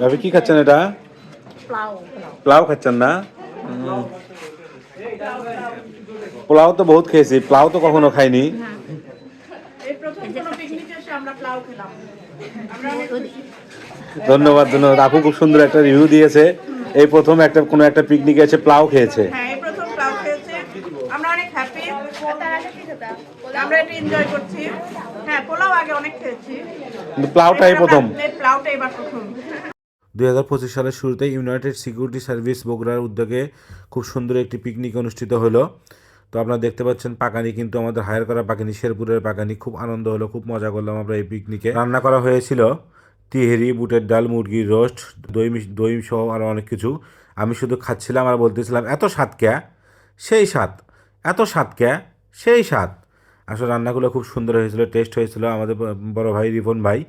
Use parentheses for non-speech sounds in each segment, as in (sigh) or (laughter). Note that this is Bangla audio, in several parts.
ভাবি কি খাচ্ছেন এটা পোলাও খাচ্ছেন না। পোলাও তো বহুত খেয়েছি পোলাও তো কখনো খাইনি প্রথম ধন্যবাদ ধন্যবাদ আপু খুব সুন্দর একটা রিভিউ দিয়েছে। এই প্রথম একটা কোনো একটা পিকনিকে এসে খেয়েছে। হ্যাঁ প্রথম পোলাও খেয়েছে। আমরা অনেক হ্যাপি আমরা এটা এনজয় করছি। হ্যাঁ অনেক খেয়েছি। পোলাওটাই প্রথম। দুই সালের শুরুতে ইউনাইটেড সিকিউরিটি সার্ভিস বগুড়ার উদ্যোগে খুব সুন্দর একটি পিকনিক অনুষ্ঠিত হলো। তো আপনারা দেখতে পাচ্ছেন পাকানি কিন্তু আমাদের হায়ার করা পাকানি, শেরপুরের পাকানি। খুব আনন্দ হলো, খুব মজা করলাম আমরা এই পিকনিকে রান্না করা হয়েছিল তিহেরি, বুটের ডাল, মুরগির রোস্ট দই দই সহ আরও অনেক কিছু। আমি শুধু খাচ্ছিলাম আর বলতেছিলাম, এত স্বাদ ক্যা? সেই স্বাদ। এত স্বাদ ক্যা? সেই স্বাদ। আসলে রান্নাগুলো খুব সুন্দর হয়েছিল টেস্ট হয়েছিল আমাদের বড় ভাই রিপন ভাই।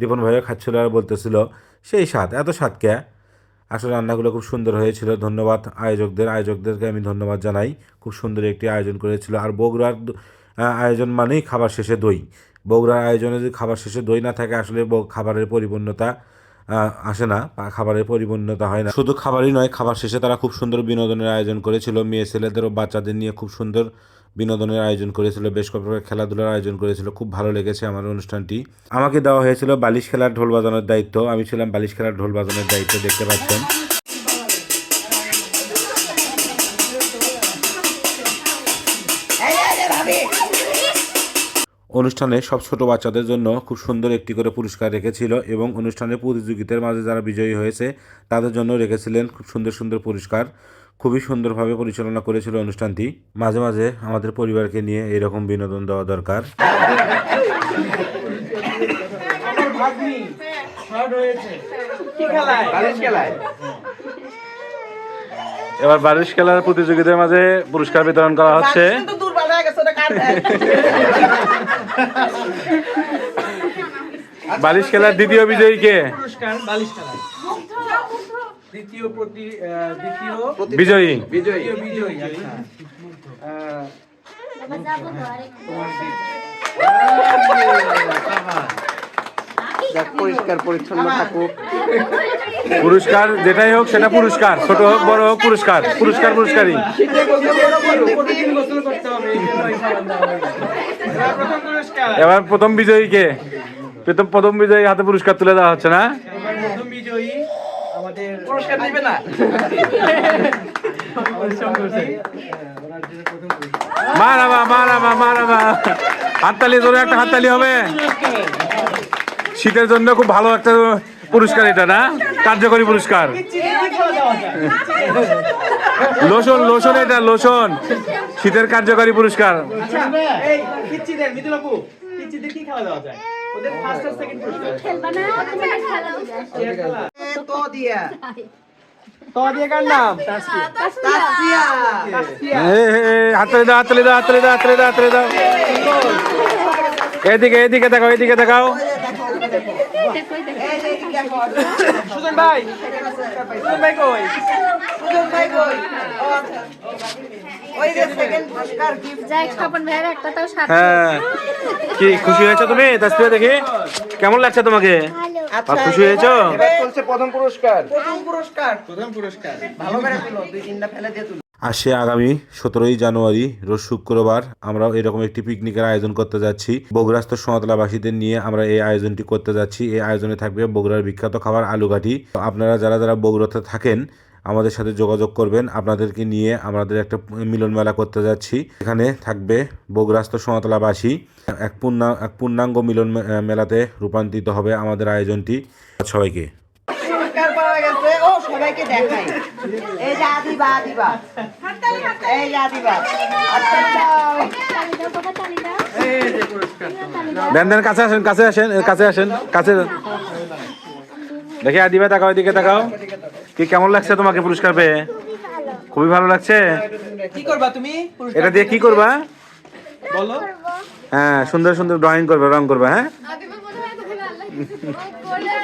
রিপন ভাইও খাচ্ছিল আর বলতেছিল, সেই স্বাদ, এত স্বাদ কে? আসলে রান্নাগুলো খুব সুন্দর হয়েছিল, ধন্যবাদ। আয়োজকদের, আয়োজকদেরকে আমি ধন্যবাদ জানাই। খুব সুন্দর একটি আয়োজন করেছিল। আর বগুড়ার আয়োজন মানেই খাবার শেষে দই। বগুড়ার আয়োজনে যদি খাবার শেষে দই না থাকে, আসলে খাবারের পরিপূর্ণতা আসে না। খাবারের পরিপূর্ণতা হয় না। শুধু খাবারই নয়, খাবার শেষে তারা খুব সুন্দর বিনোদনের আয়োজন করেছিল। মেয়ে ছেলেদের ও বাচ্চাদের নিয়ে খুব সুন্দর বিনোদনের আয়োজন করেছিল, বেশ কয়েক প্রকার খেলাধুলার আয়োজন করেছিল। খুব ভালো লেগেছে আমার অনুষ্ঠানটি। আমাকে দেওয়া হয়েছিল বালিশ খেলার ঢোল বাজানোর দায়িত্ব। আমি ছিলাম বালিশ খেলার ঢোল বাজানোর দায়িত্ব, দেখতে পাচ্ছেন। অনুষ্ঠানে সব ছোট বাচ্চাদের জন্য খুব সুন্দর একটি করে পুরস্কার রেখেছিল এবং অনুষ্ঠানের প্রতিযোগিতার মাঝে যারা বিজয়ী হয়েছে, তাদের জন্য রেখেছিলেন খুব সুন্দর সুন্দর পুরস্কার। খুবই সুন্দরভাবে পরিচালনা করেছিল অনুষ্ঠানটি। মাঝে মাঝে আমাদের পরিবারকে নিয়ে এরকম বিনোদন দেওয়া দরকার। এবার বারিশ খেলার প্রতিযোগিতার মাঝে পুরস্কার বিতরণ করা হচ্ছে। বালিশ খেলার দ্বিতীয় বিজয়ী কে? পুরস্কার বালিশ খেলা দ্বিতীয় প্রতি দ্বিতীয় বিজয়ী। আচ্ছা। আহ, যাক পরিষ্কার পরিচ্ছন্ন থাকুক। পুরস্কার যেটাই হোক সেটা পুরস্কার। ছোট হোক বড় হোক পুরস্কার। পুরস্কার পুরস্কারই। এবার প্রথম পুরস্কার। এবার প্রথম বিজয়ীকে প্রথম প্রথম বিজয়ী হাতে পুরস্কার তুলে দেওয়া হচ্ছে না? প্রথম বিজয়ী। পুরস্কার দিবে না। মারাবা মারাবা মারাবা। হাততালি জোরে একটা হাততালি হবে। শীতের জন্য খুব ভালো একটা পুরস্কার এটা না? কার্যকরী পুরস্কার। লোশন লোশন এটা লোশন। শীতের কার্যকরী পুরস্কার। খেলা ওদের ফার্স্ট আর সেকেন্ড পুরস্কার চেয়ার খেলা তো দিয়া। তো দিয়ে কার নাম? তাসফিয়া। তাসফিয়া। এ, এ, এ, দাও হাততালি দাও হাততালি দাও হাততালি দাও হাততালি দাও। এদিকে এদিকে দেখাও এদিকে দেখাও। সুজন ভাই। সুজন ভাই কই? সুজন ভাই কই? হ্যাঁ। কি খুশি হয়েছো তুমি? তাসপিয়া দেখে। কেমন লাগছে তোমাকে? আচ্ছা খুশি হয়েছো? চলছে প্রথম পুরস্কার। প্রথম পুরস্কার। প্রথম পুরস্কার। ভালো করে দুই তিনটা ফেলে দিয়ে আসে আগামী সতেরোই জানুয়ারি রোজ শুক্রবার আমরাও এরকম একটি পিকনিকের আয়োজন করতে যাচ্ছি। বগুড়াস্থ সোনাতলাবাসীদের নিয়ে আমরা এই আয়োজনটি করতে যাচ্ছি। এই আয়োজনে থাকবে বগুড়ার বিখ্যাত খাবার আলুঘাটি। আপনারা যারা যারা বগুড়াতে থাকেন আমাদের সাথে যোগাযোগ করবেন। আপনাদেরকে নিয়ে আমাদের একটা মিলন মেলা করতে যাচ্ছি। এখানে থাকবে বগুড়াস্থ সোনাতলাবাসী। এক পূর্ণা এক পূর্ণাঙ্গ মিলন মে- মেলাতে রূপান্তরিত হবে আমাদের আয়োজনটি। সবাইকে। দেখাই। এই যে আদিবা আদিবা। এই যে আদিবা। দেন দেন কাছে আসেন কাছে আসেন কাছে আসেন কাছে দেখি আদিবা তাকাও এদিকে তাকাও। কি কেমন লাগছে তোমাকে পুরস্কার পেয়ে? খুবই ভালো লাগছে? কি করবা তুমি? এটা দিয়ে কি করবা? বলো। হ্যাঁ সুন্দর সুন্দর ড্রয়িং করবে রং করবে হ্যাঁ? (laughs)